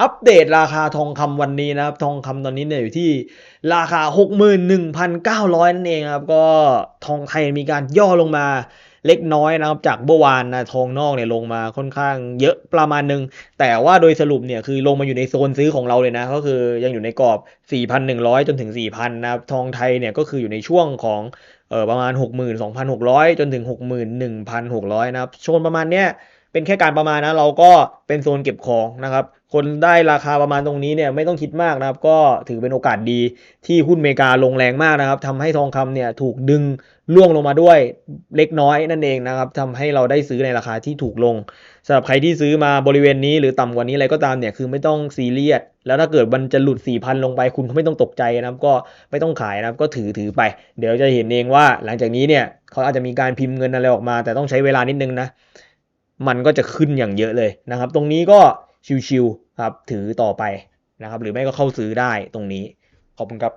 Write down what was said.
อัปเดตราคาทองคำวันนี้นะครับ ทองคำตอนนี้เนี่ยอยู่ที่ราคา 61,900 นั่นเองครับ ก็ทองไทยมีการย่อลงมาเล็กน้อยนะครับ จากเมื่อวานนะทองนอกเนี่ยลงมาค่อนข้างเยอะประมาณนึง แต่ว่าโดยสรุปเนี่ยคือลงมาอยู่ในโซนซื้อของเราเลยนะ ก็คือยังอยู่ในกรอบ 4,100 จนถึง 4,000 นะครับ ทองไทยเนี่ยก็คืออยู่ในช่วงของเออประมาณ 62,600 จนถึง 61,600 นะครับโซนประมาณเนี้ย เป็นแค่การประมาณนะเราก็เป็นโซนเก็บของนะครับ คนได้ราคาประมาณตรงนี้เนี่ยไม่ต้องคิดมากนะครับ ก็ถือเป็นโอกาสดีที่หุ้นเมกาลงแรงมากนะครับทำให้ทองคำเนี่ยถูกดึงล่วงลงมาด้วยเล็กน้อยนั่นเองนะครับทำให้เราได้ซื้อในราคาที่ถูกลงสำหรับใครที่ซื้อมาบริเวณนี้หรือต่ำกว่านี้อะไรก็ตามเนี่ยคือไม่ต้องซีเรียสแล้วถ้าเกิดมันจะหลุด 4,000 ลงไปคุณก็ไม่ต้องตกใจนะครับ ก็ไม่ต้องขายนะครับก็ถือถือไป เดี๋ยวจะเห็นเองว่าหลังจากนี้เนี่ยเขาอาจจะมีการพิมพ์เงินอะไรออกมา แต่ต้องใช้เวลานิดนึงนะ มันก็จะขึ้นอย่างเยอะเลยนะครับ ตรงนี้ก็ชิวๆครับถือต่อไปนะครับ หรือไม่ก็เข้าซื้อได้ตรงนี้ขอบคุณครับ